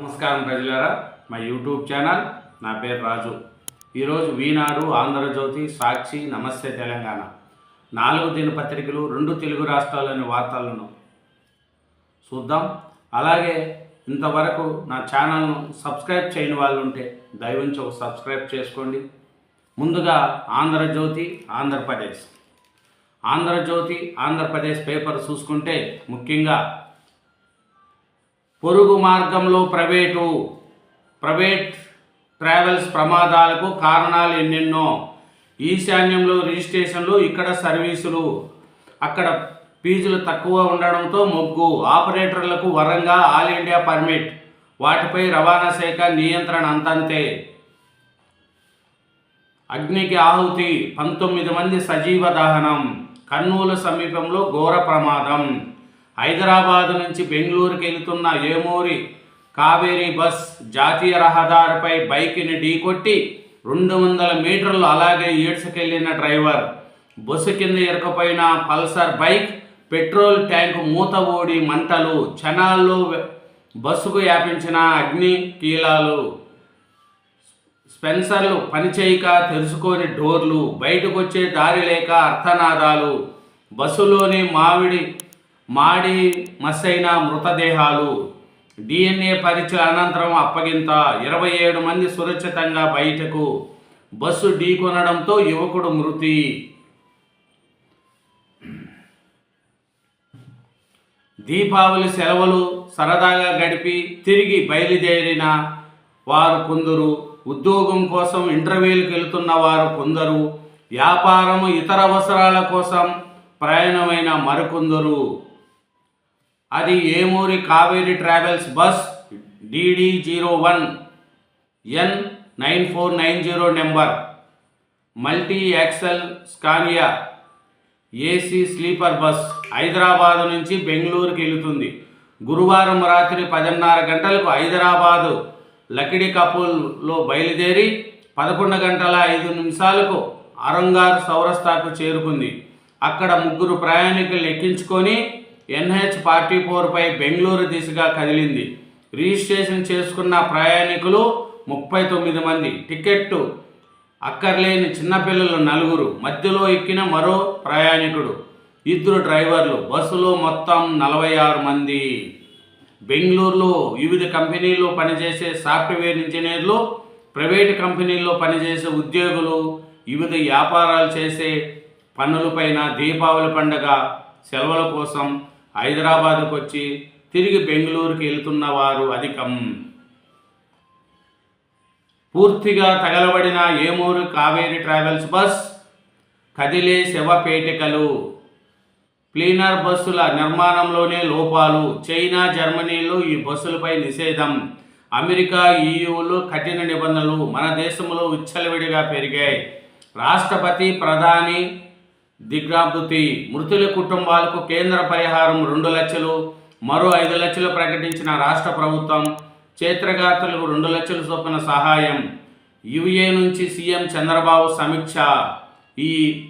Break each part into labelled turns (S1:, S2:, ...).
S1: నమస్కారం ప్రజలారా మా యూట్యూబ్ ఛానల్ నా పేరు రాజు. ఈరోజు వీనాడు ఆంధ్రజ్యోతి సాక్షి నమస్తే తెలంగాణ. నాలుగు దినపత్రికలు రెండు తెలుగు రాష్ట్రాల్లోని వార్తలను చూద్దాం. అలాగే ఇంతవరకు నా ఛానల్ను సబ్స్క్రైబ్ చేయని వాళ్ళు ఉంటే దయవుంచి ఒక సబ్స్క్రైబ్ చేసుకోండి. ముందుగా ఆంధ్రజ్యోతి ఆంధ్రప్రదేశ్. ఆంధ్రజ్యోతి ఆంధ్రప్రదేశ్ పేపర్ చూసుకుంటే ముఖ్యంగా పొరుగు మార్గంలో ప్రైవేటు ప్రైవేట్ ట్రావెల్స్ ప్రమాదాలకు కారణాలు ఎన్నెన్నో ఈశాన్యంలో రిజిస్ట్రేషన్లు ఇక్కడ సర్వీసులు అక్కడ ఫీజులు తక్కువ ఉండడంతో మొగ్గు. ఆపరేటర్లకు వరంగా ఆల్ ఇండియా పర్మిట్ వాటిపై రవాణా శాఖ నియంత్రణ అంతంతే. అగ్నికి ఆహుతి పంతొమ్మిది మంది సజీవ దహనం కర్నూలు సమీపంలో ఘోర ప్రమాదం. హైదరాబాద్ నుంచి బెంగళూరుకి వెళుతున్న ఏమూరి కావేరీ బస్ జాతీయ రహదారిపై బైక్ని ఢీకొట్టి రెండు వందల మీటర్లు అలాగే ఈడ్చుకెళ్ళిన డ్రైవర్. బస్సు కింద ఇరకపోయిన పల్సర్ బైక్ పెట్రోల్ ట్యాంకు మూత ఓడి మంటలు క్షణాల్లో బస్సుకు వ్యాపించిన అగ్ని కీలాలు. స్పెన్సర్లు పనిచేయక తెరుచుకొని డోర్లు బయటకు వచ్చే దారి లేక అర్థనాదాలు. బస్సులోని మామిడి మాడి మస్సైన మృతదేహాలు. డిఎన్ఏ పరీక్ష అనంతరం అప్పగింత ఇరవై ఏడు మంది సురక్షితంగా బయటకు బస్సు ఢీకొనడంతో యువకుడు మృతి. దీపావళి సెలవులు సరదాగా గడిపి తిరిగి బయలుదేరిన వారు కొందరు ఉద్యోగం కోసం ఇంటర్వ్యూలకు వెళుతున్న వారు కొందరు వ్యాపారం ఇతర అవసరాల కోసం ప్రయాణమైన మరికొందరు. అది Emuri Kaveri travels bus DD zero one N nine four nine zero number multi axle Scania AC sleeper bus Hyderabad నుంచి బెంగళూరుకి వెళుతుంది. గురువారం రాత్రి పదిన్నర గంటలకు హైదరాబాదు లకిడి కపూల్లో బయలుదేరి పదకొండు గంటల ఐదు నిమిషాలకు అరంగార్ సౌరస్తాకు చేరుకుంది. అక్కడ ముగ్గురు ప్రయాణికులు ఎక్కించుకొని ఎన్హెచ్ ఫార్టీ ఫోర్పై బెంగళూరు దిశగా కదిలింది. రిజిస్ట్రేషన్ చేసుకున్న ప్రయాణికులు ముప్పై తొమ్మిది మంది. టికెట్టు అక్కర్లేని చిన్నపిల్లలు నలుగురు. మధ్యలో ఎక్కిన మరో ప్రయాణికుడు. ఇద్దరు డ్రైవర్లు. బస్సులో మొత్తం నలభై ఆరు మంది. బెంగళూరులో వివిధ కంపెనీల్లో పనిచేసే సాఫ్ట్వేర్ ఇంజనీర్లు ప్రైవేటు కంపెనీల్లో పనిచేసే ఉద్యోగులు వివిధ వ్యాపారాలు చేసే పనులపైన దీపావళి పండుగ సెలవుల కోసం హైదరాబాద్కు వచ్చి తిరిగి బెంగళూరుకి వెళ్తున్న వారు అధికం. పూర్తిగా తగలబడిన ఏమూరు కావేరి ట్రావెల్స్ బస్ కదిలే శవపేటికలు క్లీనర్ బస్సుల నిర్మాణంలోనే లోపాలు. చైనా జర్మనీలు ఈ బస్సులపై నిషేధం. అమెరికా ఈయూలు కఠిన నిబంధనలు మన దేశంలో విచ్చలవిడిగా పెరిగాయి. రాష్ట్రపతి ప్రధాని దిగ్రాభృతి మృతుల కుటుంబాలకు కేంద్ర పరిహారం రెండు లక్షలు మరో ఐదు లక్షలు ప్రకటించిన రాష్ట్ర ప్రభుత్వం క్షేత్రగాత్రులకు రెండు లక్షల చొప్పున సహాయం. యుఏ నుంచి సీఎం చంద్రబాబు సమీక్ష. ఈ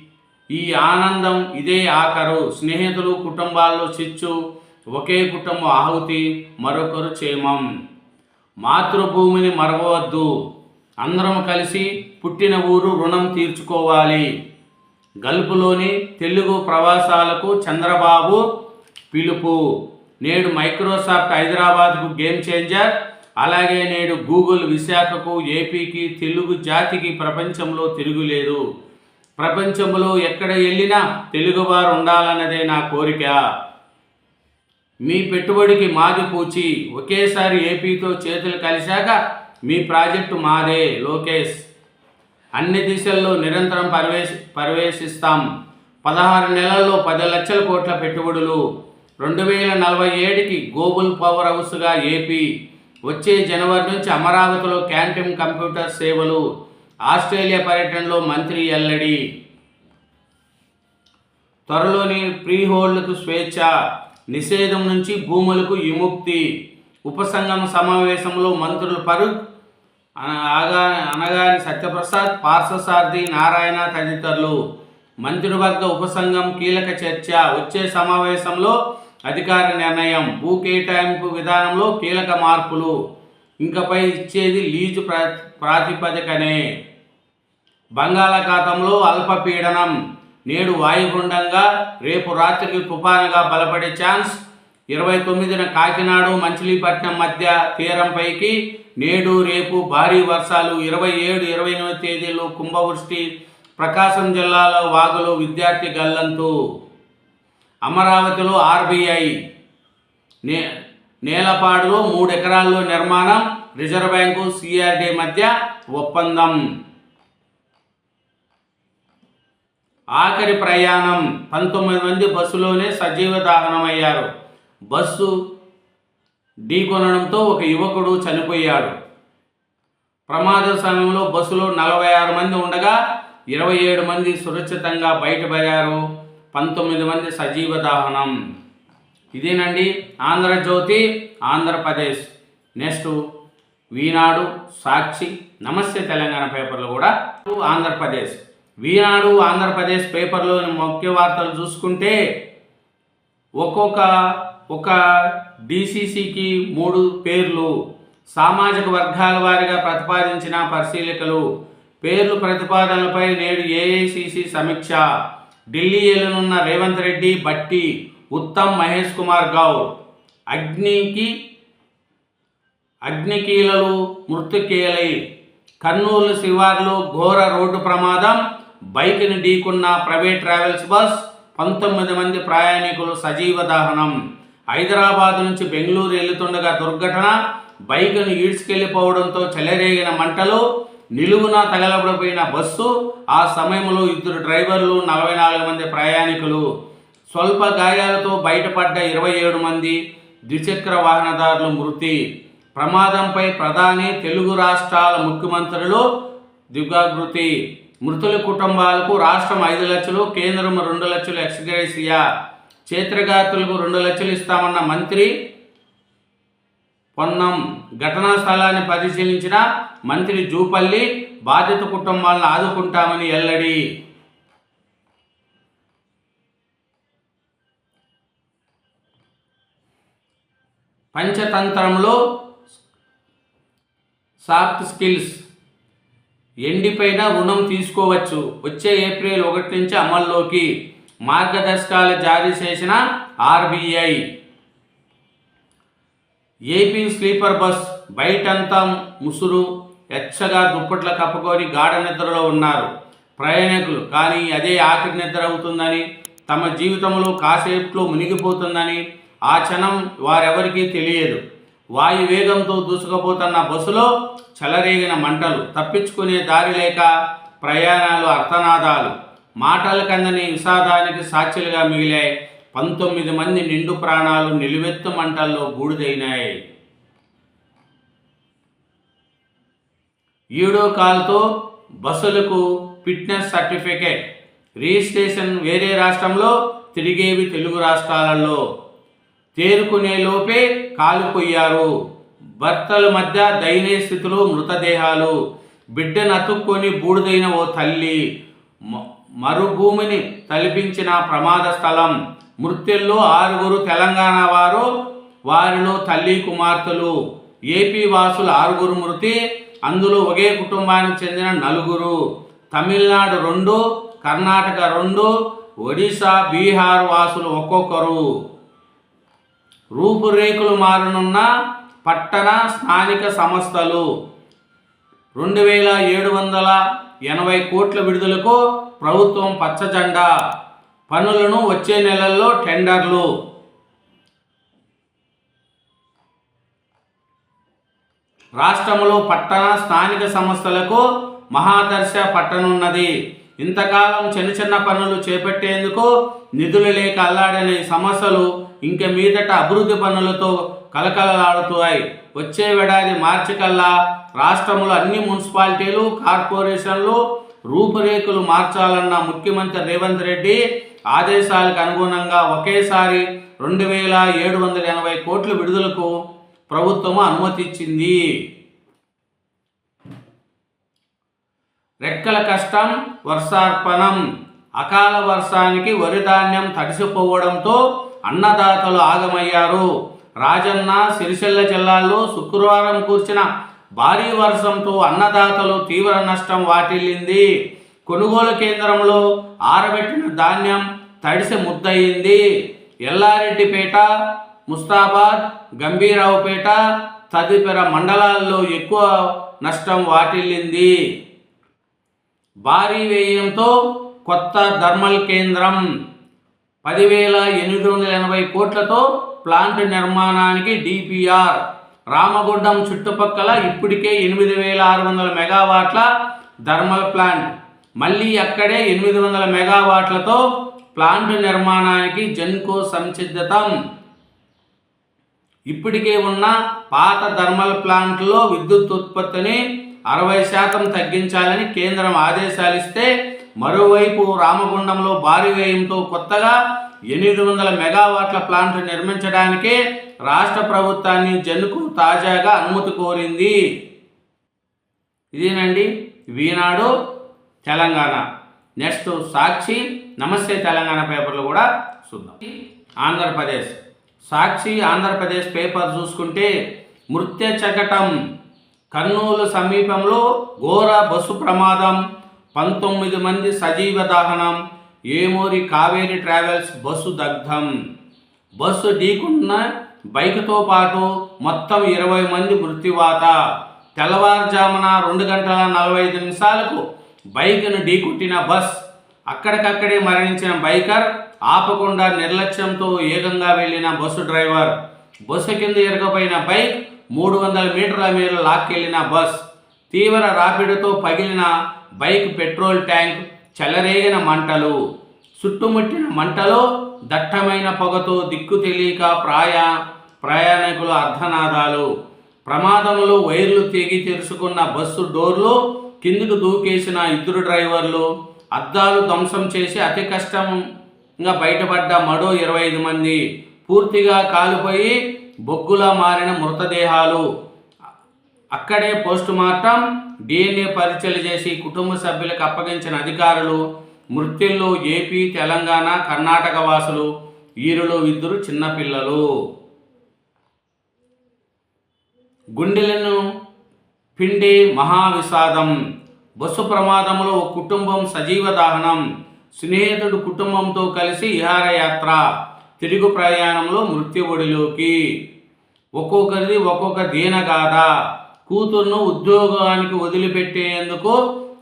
S1: ఈ ఆనందం ఇదే ఆఖరు. స్నేహితులు కుటుంబాల్లో చిచ్చు ఒకే కుటుంబం ఆహుతి మరొకరు క్షేమం. మాతృభూమిని మరవద్దు అందరం కలిసి పుట్టిన ఊరు రుణం తీర్చుకోవాలి. గల్పులోని తెలుగు ప్రవాసాలకు చంద్రబాబు పిలుపు. నేడు మైక్రోసాఫ్ట్ హైదరాబాద్కు గేమ్ చేంజర్. అలాగే నేడు గూగుల్ విశాఖకు ఏపీకి తెలుగు జాతికి ప్రపంచంలో తిరుగులేదు. ప్రపంచంలో ఎక్కడ వెళ్ళినా తెలుగువారు ఉండాలన్నదే నా కోరిక. మీ పెట్టుబడికి మాది పూచి. ఒకేసారి ఏపీతో చేతులు కలిశాక మీ ప్రాజెక్టు మాదే లోకేష్. అన్ని దిశల్లో నిరంతరం పర్వేశ పర్యవేశిస్తాం పదహారు నెలల్లో పది లక్షల కోట్ల పెట్టుబడులు. రెండు వేల నలభై ఏడుకి గ్లోబల్ పవర్ హౌస్గా ఏపీ వచ్చే జనవరి నుంచి అమరావతిలో క్యాంటీన్ కంప్యూటర్ సేవలు. ఆస్ట్రేలియా పర్యటనలో మంత్రి ఎల్లడి త్వరలోని ప్రీ హోల్డ్కు స్వేచ్ఛ నిషేధం నుంచి భూములకు విముక్తి. ఉపసంగమ సమావేశంలో మంత్రులు పరు అనగా అనగాని సత్యప్రసాద్ పార్శ్వసారథి నారాయణ తదితరులు. మంత్రివర్గ ఉపసంఘం కీలక చర్చ వచ్చే సమావేశంలో అధికార నిర్ణయం భూ కేటాయింపు విధానంలో కీలక మార్పులు. ఇంకపై ఇచ్చేది లీజు ప్రా ప్రాతిపదికనే. బంగాళాఖాతంలో అల్పపీడనం. నేడు వాయుగుండంగా రేపు రాత్రికి తుఫానుగా బలపడే ఛాన్స్ ఇరవై తొమ్మిదిన కాకినాడ మంచిలీపట్నం మధ్య తీరంపైకి నేడు రేపు భారీ వర్షాలు ఇరవై ఏడు ఇరవై ఎనిమిది తేదీలు కుంభవృష్టి. ప్రకాశం జిల్లాలో వాగులు విద్యార్థి గల్లంతు. అమరావతిలో ఆర్బీఐ. నే నేలపాడులో మూడు ఎకరాల్లో నిర్మాణం. రిజర్వ్ బ్యాంకు సిఆర్డి మధ్య ఒప్పందం. ఆఖరి ప్రయాణం. పంతొమ్మిది మంది బస్సులోనే సజీవ దహనమయ్యారు. బస్సు ఢీకొనడంతో ఒక యువకుడు చనిపోయాడు. ప్రమాద సమయంలో బస్సులో నలభై ఆరు మంది ఉండగా ఇరవై ఏడు మంది సురక్షితంగా బయటపడారు. పంతొమ్మిది మంది సజీవ దాహనం. ఇదేనండి ఆంధ్రజ్యోతి ఆంధ్రప్రదేశ్. నెక్స్ట్ వీనాడు సాక్షి నమస్తే తెలంగాణ పేపర్లు కూడా. ఆంధ్రప్రదేశ్. వీనాడు ఆంధ్రప్రదేశ్ పేపర్లోని ముఖ్య వార్తలు చూసుకుంటే ఒక్కొక్క ఒక డిసిసికి మూడు పేర్లు సామాజిక వర్గాల వారిగా ప్రతిపాదించిన పరిశీలికలు. పేర్లు ప్రతిపాదనలపై నేడు ఏఐసిసి సమీక్ష. ఢిల్లీ ఏలనున్న రేవంత్ రెడ్డి బట్టి ఉత్తమ్ మహేష్ కుమార్ గౌడ్. అగ్నికి అగ్నికీలలు మృతుకీలై. కర్నూలు శివార్లు ఘోర రోడ్డు ప్రమాదం. బైక్ని ఢీకున్న ప్రైవేట్ ట్రావెల్స్ బస్. పంతొమ్మిది మంది ప్రయాణికులు సజీవ దహనం. హైదరాబాద్ నుంచి బెంగళూరు వెళ్తుండగా దుర్ఘటన. బైక్ను ఈడ్చుకెళ్ళిపోవడంతో చెలరేగిన మంటలు. నిలువున తగలబడిపోయిన బస్సు. ఆ సమయంలో ఇద్దరు డ్రైవర్లు నలభై నాలుగు మంది ప్రయాణికులు. స్వల్ప గాయాలతో బయటపడ్డ ఇరవై ఏడు మంది ద్విచక్ర వాహనదారులు మృతి. ప్రమాదంపై ప్రధాని తెలుగు రాష్ట్రాల ముఖ్యమంత్రులు దిగ్భాగృతి మృతుల కుటుంబాలకు రాష్ట్రం ఐదు లక్షలు కేంద్రం రెండు లక్షలు ఎక్స్గ్రేసియా. క్షేత్రగాతులకు రెండు లక్షలు ఇస్తామన్న మంత్రి పొన్నం ఘటనా స్థలాన్ని పరిశీలించిన మంత్రి జూపల్లి బాధిత కుటుంబాలను ఆదుకుంటామని ఎల్లడి. పంచతంత్రంలో సాఫ్ట్ స్కిల్స్ ఎండిపైన రుణం తీసుకోవచ్చు. వచ్చే ఏప్రిల్ ఒకటి నుంచి అమల్లోకి. మార్గదర్శకాలు జారీ చేసిన ఆర్బీఐ. ఏపీ స్లీపర్ బస్ బయటంతా ముసురు ఎచ్చగా దుప్పట్ల కప్పుకొని గాఢ నిద్రలో ఉన్నారు. ప్రయాణికులు కానీ అదే ఆఖరి నిద్ర అవుతుందని తమ జీవితంలో కాసేపులో మునిగిపోతుందని ఆ క్షణం వారెవరికీ తెలియదు. వాయు వేగంతో దూసుకుపోతున్న బస్సులో చెలరేగిన మంటలు తప్పించుకునే దారి లేక ప్రయాణాలు అర్థనాదాలు. మాటల కందని విషాదానికి సాక్షులుగా మిగిలాయి. పంతొమ్మిది మంది నిండు ప్రాణాలు నిలువెత్తు మంటల్లో బూడిదైనాయి. ఈడో కాల్తో బస్సులకు ఫిట్నెస్ సర్టిఫికేట్ రిజిస్ట్రేషన్ వేరే రాష్ట్రంలో తిరిగేవి తెలుగు రాష్ట్రాలలో. తేరుకునే లోపే కాలిపోయారు భర్తల మధ్య దయనీయ స్థితిలో మృతదేహాలు. బిడ్డను అతుక్కొని బూడిదైన ఓ తల్లి. మరుభూమిని తలిపించిన ప్రమాద స్థలం. మృత్యుల్లో ఆరుగురు తెలంగాణ వారు వారిలో తల్లి కుమార్తెలు. ఏపీ వాసులు ఆరుగురు మృతి అందులో ఒకే కుటుంబానికి చెందిన నలుగురు. తమిళనాడు రెండు కర్ణాటక రెండు ఒడిశా బీహార్ వాసులు ఒక్కొక్కరు. రూపురేఖలు మారనున్న పట్టణ స్థానిక సంస్థలు. రెండు వేల ఏడు వందల ఎనభై కోట్ల విడుదలకు ప్రభుత్వం పచ్చజెండా పనులను వచ్చే నెలల్లో టెండర్లు. రాష్ట్రంలో పట్టణ స్థానిక సంస్థలకు మహాదర్శ పట్టనున్నది. ఇంతకాలం చిన్న చిన్న పనులు చేపట్టేందుకు నిధులు లేక అల్లాడని సమస్యలు ఇంక మీదట అభివృద్ధి పనులతో కలకలలాడుతున్నాయి వచ్చే ఏడాది మార్చి కల్లా రాష్ట్రంలో అన్ని మున్సిపాలిటీలు కార్పొరేషన్లు రూపురేఖలు మార్చాలన్న ముఖ్యమంత్రి రేవంత్ రెడ్డి ఆదేశాలకు అనుగుణంగా ఒకేసారి రెండు వేల ఏడు వందల ఎనభై కోట్ల విడుదలకు ప్రభుత్వం అనుమతిచ్చింది. రెక్కల కష్టం వర్షార్పణం అకాల వర్షానికి వరి ధాన్యం తడిసిపోవడంతో అన్నదాతలు ఆగమయ్యారు. రాజన్న సిరిసిల్ల జిల్లాలో శుక్రవారం కూర్చిన భారీ వర్షంతో అన్నదాతలు తీవ్ర నష్టం వాటిల్లింది. కొనుగోలు కేంద్రంలో ఆరబెట్టిన ధాన్యం తడిసి ముద్దయింది. ఎల్లారెడ్డిపేట ముస్తాబాద్ గంభీరావుపేట తదితర మండలాల్లో ఎక్కువ నష్టం వాటిల్లింది. భారీ వ్యయంతో కొత్త ధర్మల్ కేంద్రం పదివేల ఎనిమిది వందల ఎనభై కోట్లతో ప్లాంట్ నిర్మాణానికి డిపిఆర్. రామగుండం చుట్టుపక్కల ఇప్పటికే ఎనిమిది వేల ఆరు వందల మెగావాట్ల థర్మల్ ప్లాంట్. మళ్ళీ అక్కడే ఎనిమిది వందల మెగావాట్లతో ప్లాంట్ నిర్మాణానికి జన్కో సంసిద్ధతం. ఇప్పటికే ఉన్న పాత థర్మల్ ప్లాంట్లో విద్యుత్ ఉత్పత్తిని అరవై శాతం తగ్గించాలని కేంద్రం ఆదేశాలు ఇస్తే మరోవైపు రామగుండంలో భారీ వ్యయంతో కొత్తగా ఎనిమిది వందల మెగావాట్ల ప్లాంట్ నిర్మించడానికి రాష్ట్ర ప్రభుత్వాన్ని జన్కు తాజాగా అనుమతి కోరింది. ఇదేనండి వీనాడు తెలంగాణ. నెక్స్ట్ సాక్షి నమస్తే తెలంగాణ పేపర్లు కూడా చూద్దాం. ఆంధ్రప్రదేశ్. సాక్షి ఆంధ్రప్రదేశ్ పేపర్ చూసుకుంటే మృత్య చకటం కర్నూలు సమీపంలో ఘోర బస్సు ప్రమాదం పంతొమ్మిది మంది సజీవ దహనం ఏమూరి కావేరి ట్రావెల్స్ బస్సు దగ్ధం. బస్సు ఢీకున్న బైక్తో పాటు మొత్తం ఇరవై మంది మృత్యువాత. తెల్లవారుజామున రెండు గంటల నలభై ఐదు నిమిషాలకు బైక్ను ఢీకొట్టిన బస్. అక్కడికక్కడే మరణించిన బైకర్ ఆపకుండా నిర్లక్ష్యంతో ఏకంగా వెళ్ళిన బస్సు డ్రైవర్. బస్సు కింద ఎరగపోయిన బైక్ మూడు వందల మీటర్ల మేర లాక్కెళ్ళిన బస్. తీవ్ర రాపిడితో పగిలిన బైక్ పెట్రోల్ ట్యాంక్ చెలరేగిన మంటలు. చుట్టుముట్టిన మంటలో దట్టమైన పొగతో దిక్కు తెలియక ప్రాయ ప్రయాణికుల అర్ధనాదాలు. ప్రమాదంలో వైర్లు తెగి తెరుచుకున్న బస్సు డోర్లు కిందికి దూకేసిన ఇద్దరు డ్రైవర్లు. అద్దాలు ధ్వంసం చేసి అతి కష్టంగా బయటపడ్డ మరో ఇరవై ఐదు మంది పూర్తిగా కాలిపోయి బొగ్గులా మారిన మృతదేహాలు. అక్కడే పోస్టు మార్టం డిఎన్ఏ పరీక్షలు చేసి కుటుంబ సభ్యులకు అప్పగించిన అధికారులు మృత్యుల్లో ఏపీ తెలంగాణ కర్ణాటక వాసులు వీరులు ఇద్దరు చిన్నపిల్లలు గుండెలను పిండి మహావిషాదం బస్సు ప్రమాదంలో ఒక కుటుంబం సజీవ దహనం స్నేహితుడు కుటుంబంతో కలిసి విహారయాత్ర తిరుగు ప్రయాణంలో మృత్యువుడిలోకి. ఒక్కొక్కరిది ఒక్కొక్క దీనగాథ. కూతుర్ను ఉద్యోగానికి వదిలిపెట్టేందుకు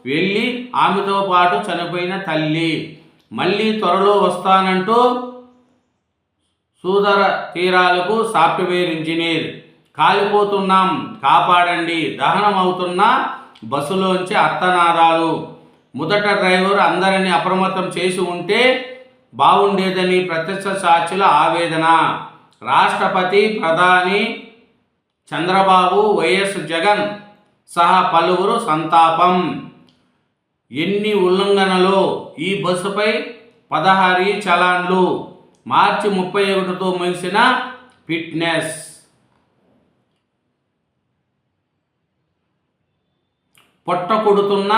S1: వెళ్ళి ఆమెతో పాటు చనిపోయిన తల్లి. మళ్ళీ త్వరలో వస్తానంటూ సూదర తీరాలకు సాఫ్ట్వేర్ ఇంజనీర్. కాలిపోతున్నాం కాపాడండి దహనం అవుతున్న బస్సులోంచి అర్థనాదాలు మొదట డ్రైవర్ అందరినీ అప్రమత్తం చేసి ఉంటే బాగుండేదని ప్రత్యక్ష సాక్షుల ఆవేదన. రాష్ట్రపతి ప్రధాని చంద్రబాబు వైఎస్ జగన్ సహా పలువురు సంతాపం. ఎన్ని ఉల్లంఘనలు ఈ బస్సుపై పదహారు చలాన్లు. మార్చి ముప్పై ఒకటితో ముగిసిన ఫిట్నెస్. పొట్ట కొడుతున్న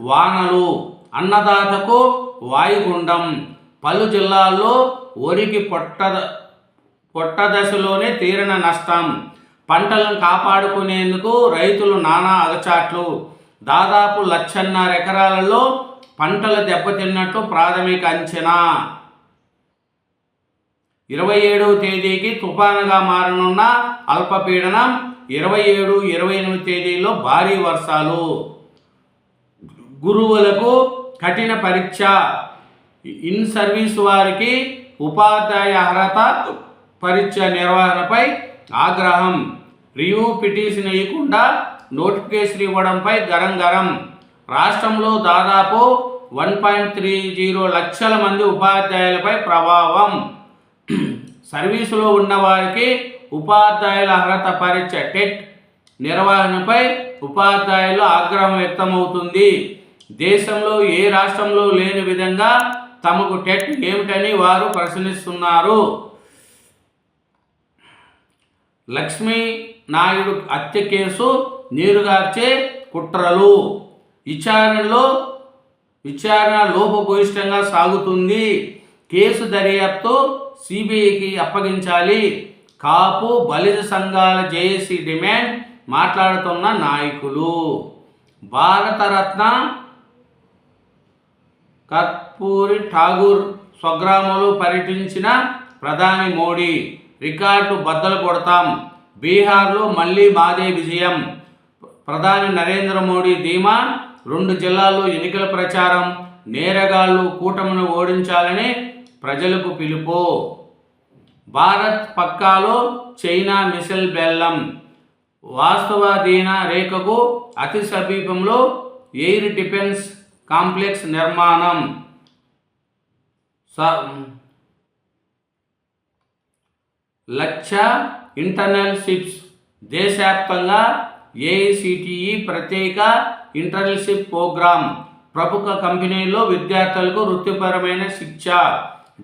S1: వానలు అన్నదాతకు వాయుగుండం. పలు జిల్లాల్లో ఒరికి పొట్ట పొట్ట దశలోనే తీరిన నష్టం. పంటలను కాపాడుకునేందుకు రైతులు నానా అలచాట్లు. దాదాపు లక్షన్నర ఎకరాలలో పంటలు దెబ్బతిన్నట్టు ప్రాథమిక అంచనా. ఇరవై ఏడవ తేదీకి తుఫానుగా మారనున్న అల్పపీడనం ఇరవై ఏడు ఇరవై ఎనిమిది తేదీలో భారీ వర్షాలు. గురువులకు కఠిన పరీక్ష. ఇన్ సర్వీస్ వారికి ఉపాధ్యాయ అర్హత పరీక్ష నిర్వహణపై ఆగ్రహం. రియూ పిటిషన్ ఇవ్వకుండా నోటిఫికేషన్ ఇవ్వడంపై గరం గరం. రాష్ట్రంలో దాదాపు వన్ పాయింట్ త్రీ జీరో లక్షల మంది ఉపాధ్యాయులపై ప్రభావం. సర్వీసులో ఉన్నవారికి ఉపాధ్యాయుల అర్హత పరీక్ష టెట్ నిర్వహణపై ఉపాధ్యాయులు ఆగ్రహం వ్యక్తమవుతుంది. దేశంలో ఏ రాష్ట్రంలో లేని విధంగా తమకు టెట్ ఏమిటని వారు ప్రశ్నిస్తున్నారు. లక్ష్మీ నాయుడు హత్య కేసు నీరుగార్చే కుట్రలు. విచారణలో విచారణ లోపభూయిష్టంగా సాగుతుంది. కేసు దర్యాప్తు సిబిఐకి అప్పగించాలి. కాపు బలిజ సంఘాల జేఏసీ డిమాండ్ మాట్లాడుతున్న నాయకులు. భారతరత్న కర్పూరి ఠాగూర్ స్వగ్రామంలో పర్యటించిన ప్రధాని మోడీ రికార్డు బద్దలు కొడతాం. బీహార్లో మళ్ళీ మాదే విజయం. ప్రధాని నరేంద్ర మోడీ ధీమా రెండు జిల్లాల్లో ఎన్నికల ప్రచారం నేరగాళ్ళు కూటమిని ఓడించాలని ప్రజలకు పిలుపు. భారత్ పక్కాలో చైనా మిసైల్ బెల్లం. వాస్తవాధీన రేఖకు అతి సమీపంలో ఎయిర్ డిఫెన్స్ కాంప్లెక్స్ నిర్మాణం. స లక్ష ఇంటర్నల్షిప్స్ దేశవ్యాప్తంగా ఏఐసిటిఈ ప్రత్యేక ఇంటర్నల్షిప్ ప్రోగ్రాం ప్రముఖ కంపెనీల్లో విద్యార్థులకు వృత్తిపరమైన శిక్ష.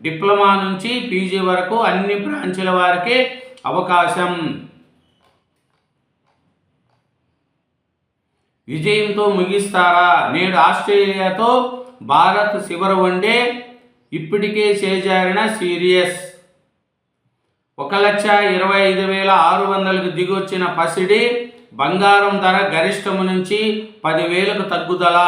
S1: డిప్లొమా నుంచి పీజీ వరకు అన్ని బ్రాంచుల వారికి అవకాశం. విజయంతో ముగిస్తారా? నేడు ఆస్ట్రేలియాతో భారత్ చివరి వన్డే ఇప్పటికే చేజారిన సీరియస్ ఒక లక్ష ఇరవై ఐదు వేల ఆరు వందలకు దిగొచ్చిన పసిడి బంగారం ధర గరిష్టము నుంచి పదివేలకు తగ్గుదల.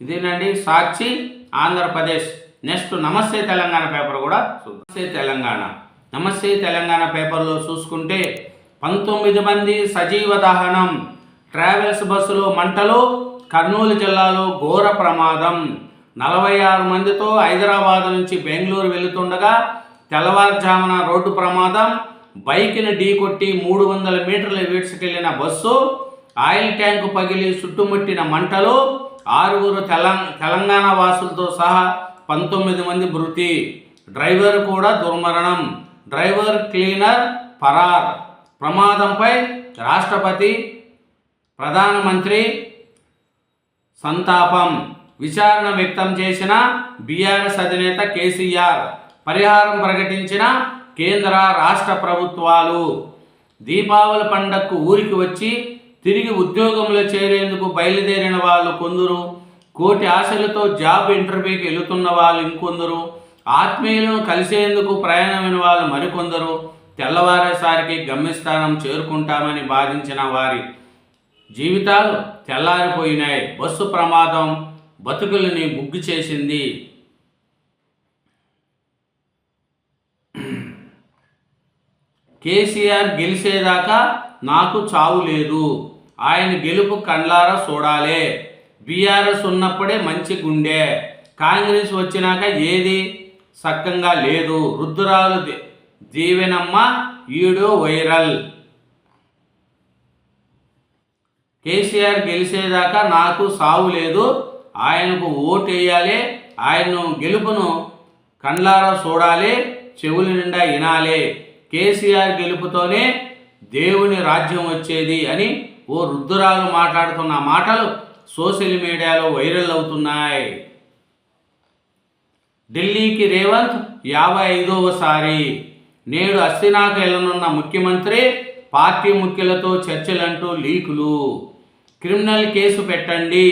S1: ఇదేనండి సాక్షి ఆంధ్రప్రదేశ్. నెక్స్ట్ నమస్తే తెలంగాణ పేపర్ కూడా నమస్తే తెలంగాణ. నమస్తే తెలంగాణ పేపర్లో చూసుకుంటే పంతొమ్మిది మంది సజీవ దహనం. ట్రావెల్స్ బస్సులో మంటలు కర్నూలు జిల్లాలో ఘోర ప్రమాదం. నలభై ఆరు మందితో హైదరాబాద్ నుంచి బెంగళూరు వెళుతుండగా తెల్లవారుజామున రోడ్డు ప్రమాదం. బైక్ని ఢీకొట్టి మూడు వందల మీటర్ల వీడ్చుకెళ్ళిన బస్సు ఆయిల్ ట్యాంకు పగిలి చుట్టుముట్టిన మంటలు ఆరుగురు తెలం తెలంగాణ వాసులతో సహా పంతొమ్మిది మంది మృతి. డ్రైవర్ కూడా దుర్మరణం. డ్రైవర్ క్లీనర్ ఫరార్. ప్రమాదంపై రాష్ట్రపతి ప్రధానమంత్రి సంతాపం. విచారణ వ్యక్తం చేసిన బీఆర్ఎస్ అధినేత కేసీఆర్. పరిహారం ప్రకటించిన కేంద్ర రాష్ట్ర ప్రభుత్వాలు దీపావళి పండగకు ఊరికి వచ్చి తిరిగి ఉద్యోగంలో చేరేందుకు బయలుదేరిన వాళ్ళు కొందరు కోటి ఆశలతో జాబ్ ఇంటర్వ్యూకి వెళుతున్న వాళ్ళు ఇంకొందరు ఆత్మీయులను కలిసేందుకు ప్రయాణమైన వాళ్ళు మరికొందరు తెల్లవారేసరికి గమ్యస్థానం చేరుకుంటామని బాధించిన వారి జీవితాలు తెల్లారిపోయినాయి. బస్సు ప్రమాదం బతుకులని బుగ్గు చేసింది కేసీఆర్ గెలిచేదాకా నాకు చావు లేదు. ఆయన గెలుపు కండ్లారా చూడాలే బీఆర్ఎస్ ఉన్నప్పుడే మంచి గుండె. కాంగ్రెస్ వచ్చినాక ఏది సక్కంగా లేదు. రుద్దురాలు దీవెనమ్మ ఈడో వైరల్. కేసీఆర్ గెలిచేదాకా నాకు సావు లేదు. ఆయనకు ఓటేయాలి. ఆయన ఆయన్ను గెలుపును కండ్లారా చూడాలి చెవుల నిండా వినాలి కేసీఆర్ గెలుపుతోనే దేవుని రాజ్యం వచ్చేది అని ఓ రుద్దురాలు మాట్లాడుతున్న మాటలు సోషల్ మీడియాలో వైరల్ అవుతున్నాయి. ఢిల్లీకి రేవంత్ యాభై ఐదవసారి నేడు అస్తినాకు వెళ్ళనున్న ముఖ్యమంత్రి పార్టీ ముఖ్యులతో చర్చలంటూ లీకులు. క్రిమినల్ కేసు పెట్టండి.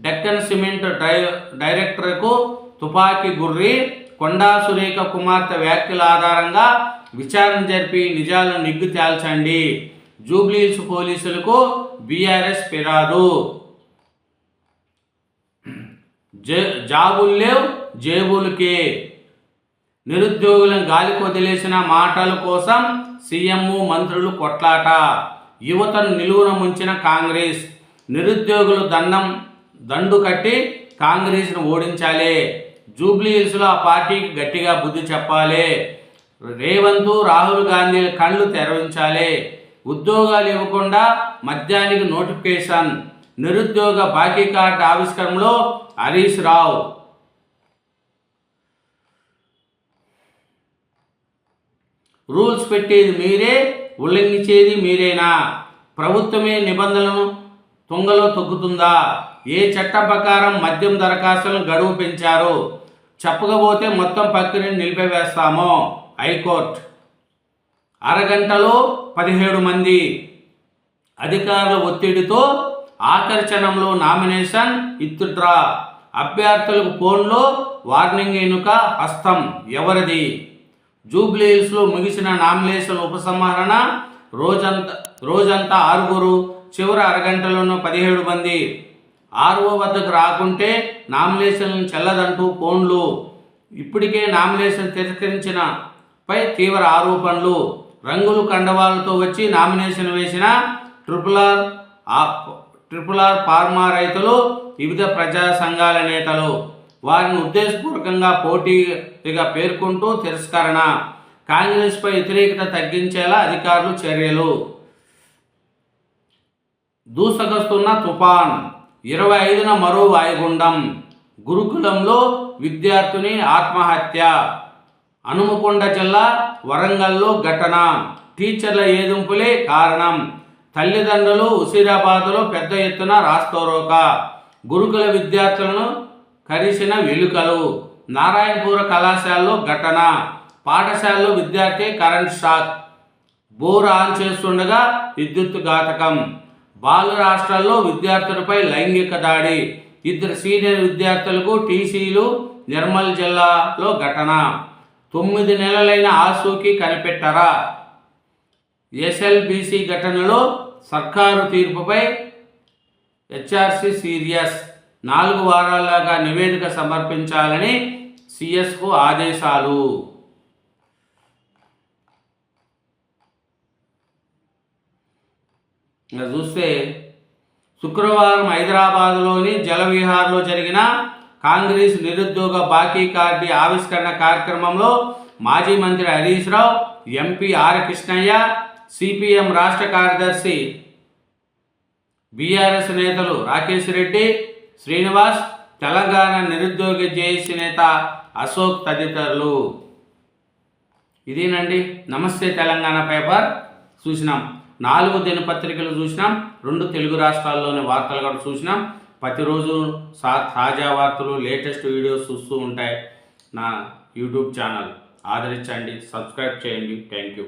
S1: డెక్కన్ సిమెంట్ డై డైరెక్టర్కు తుపాకీ గుర్రి కొండా సురేఖ కుమార్తె వ్యాఖ్యల ఆధారంగా విచారణ జరిపి నిజాలను నిగ్గు తేల్చండి. జూబ్లీహిల్స్ పోలీసులకు బీఆర్ఎస్ ఫిరాదు జే- జాబులు లేవు జేబులకే. నిరుద్యోగులను గాలికి వదిలేసిన మాటల కోసం సీఎం మంత్రులు కొట్లాట. యువతను నిలువున ముంచిన కాంగ్రెస్. నిరుద్యోగులు దండం దండు కట్టి కాంగ్రెస్ను ఓడించాలి. జూబ్లీహిల్స్లో ఆ పార్టీకి గట్టిగా బుద్ధి చెప్పాలి. రేవంత్ రాహుల్ గాంధీ కళ్ళు తెరవించాలి. ఉద్యోగాలు ఇవ్వకుండా మద్యానికి నోటిఫికేషన్. నిరుద్యోగ బాకీ కార్డు ఆవిష్కరణలో హరీష్ రావు. రూల్స్ పెట్టేది మీరే ఉల్లంఘించేది మీరేనా? ప్రభుత్వమే నిబంధనలను తుంగలో తొక్కుతుందా? ఏ చట్ట ప్రకారం మద్యం దరఖాస్తులను గడువు పెంచారు? చెప్పకపోతే మొత్తం ప్రక్రియను నిలిపివేస్తామో? హైకోర్టు. అరగంటలో పదిహేడు మంది అధికారుల ఒత్తిడితో ఆకర్షణంలో నామినేషన్ ఇత్తుడ్రా. అభ్యర్థులకు ఫోన్లో వార్నింగ్ ఎనుక హస్తం ఎవరిది? జూబ్లీహిల్స్లో ముగిసిన నామినేషన్ ఉపసంహరణ రోజంతా రోజంతా ఆరుగురు చివరి అరగంటలోనూ పదిహేడు మంది. ఆర్ఓ వద్దకు రాకుంటే నామినేషన్ చెల్లదంటూ ఫోన్లు. ఇప్పటికే నామినేషన్ తిరస్కరించిన పై తీవ్ర ఆరోపణలు. రంగులు కండవాలతో వచ్చి నామినేషన్ వేసిన triple R triple R pharma రైతులు వివిధ ప్రజా సంఘాల నేతలు. వారిని ఉద్దేశపూర్వకంగా పోటీగా పేర్కొంటూ తిరస్కరణ. కాంగ్రెస్పై వ్యతిరేకత తగ్గించేలా అధికారులు చర్యలు. దూసగస్తున్న తుఫాన్. ఇరవై ఐదున మరో వాయుగుండం. గురుకులంలో విద్యార్థిని ఆత్మహత్య. హనుమకొండ జిల్లా వరంగల్లో ఘటన. టీచర్ల ఏదింపులే కారణం. తల్లిదండ్రులు హుసీరాబాద్లో పెద్ద ఎత్తున రాస్తోరోక. గురుకుల విద్యార్థులను కరిసిన వెలుకలు. నారాయణపూర కళాశాలలో ఘటన. పాఠశాలలో విద్యార్థి కరెంట్ షాక్. బోర్ ఆన్ చేస్తుండగా విద్యుత్ ఘాతకం. బాలు రాష్ట్రాల్లో విద్యార్థులపై లైంగిక దాడి. ఇద్దరు సీనియర్ విద్యార్థులకు టీసీలు నిర్మల్ జిల్లాలో ఘటన. తొమ్మిది నెలలైన ఆసూకి కనిపెట్టరా? ఎస్ఎల్బిసి ఘటనలో సర్కారు తీర్పుపై హెచ్ఆర్సి సీరియస్. నాలుగు వారాలుగా నివేదిక సమర్పించాలని సిఎస్కు ఆదేశాలు. చూస్తే శుక్రవారం హైదరాబాద్లోని జలవిహార్లో జరిగిన కాంగ్రెస్ నిరుద్యోగ బాకీ కార్డు ఆవిష్కరణ కార్యక్రమంలో మాజీ మంత్రి Harish Rao MP R Krishnaiah CPM రాష్ట్ర కార్యదర్శి బీఆర్ఎస్ నేతలు రాకేష్ రెడ్డి శ్రీనివాస్ తెలంగాణ నిరుద్యోగ జేఏసీ నేత అశోక్ తదితరులు. ఇదేనండి. నమస్తే తెలంగాణ పేపర్. చూసినాం. నాలుగు దినపత్రికలు చూసినాం. రెండు తెలుగు రాష్ట్రాల్లోని వార్తలు కూడా చూసినాం. ప్రతిరోజు సా తాజా వార్తలు లేటెస్ట్ వీడియోస్ చూస్తూ ఉంటాయి నా యూట్యూబ్ ఛానల్. ఆదరించండి సబ్స్క్రైబ్ చేయండి. Thank you.